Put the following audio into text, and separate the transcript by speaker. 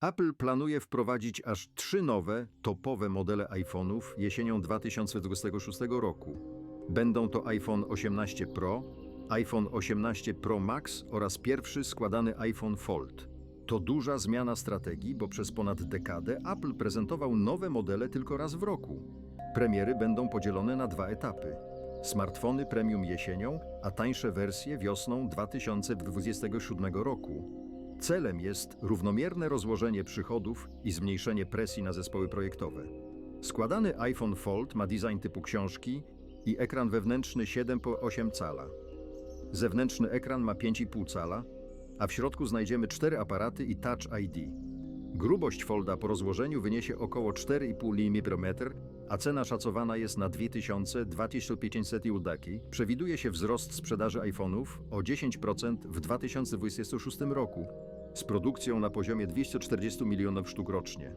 Speaker 1: Apple planuje wprowadzić aż trzy nowe, topowe modele iPhone'ów jesienią 2026 roku. Będą to iPhone 18 Pro, iPhone 18 Pro Max oraz pierwszy składany iPhone Fold. To duża zmiana strategii, bo przez ponad dekadę Apple prezentował nowe modele tylko raz w roku. Premiery będą podzielone na dwa etapy. Smartfony premium jesienią, a tańsze wersje wiosną 2027 roku. Celem jest równomierne rozłożenie przychodów i zmniejszenie presji na zespoły projektowe. Składany iPhone Fold ma design typu książki i ekran wewnętrzny 7 po 8 cala. Zewnętrzny ekran ma 5,5 cala, a w środku znajdziemy cztery aparaty i Touch ID. Grubość folda po rozłożeniu wyniesie około 4,5 mm, a cena szacowana jest na 2000-2500 udaki. Przewiduje się wzrost sprzedaży iPhone'ów o 10% w 2026 roku, z produkcją na poziomie 240 milionów sztuk rocznie.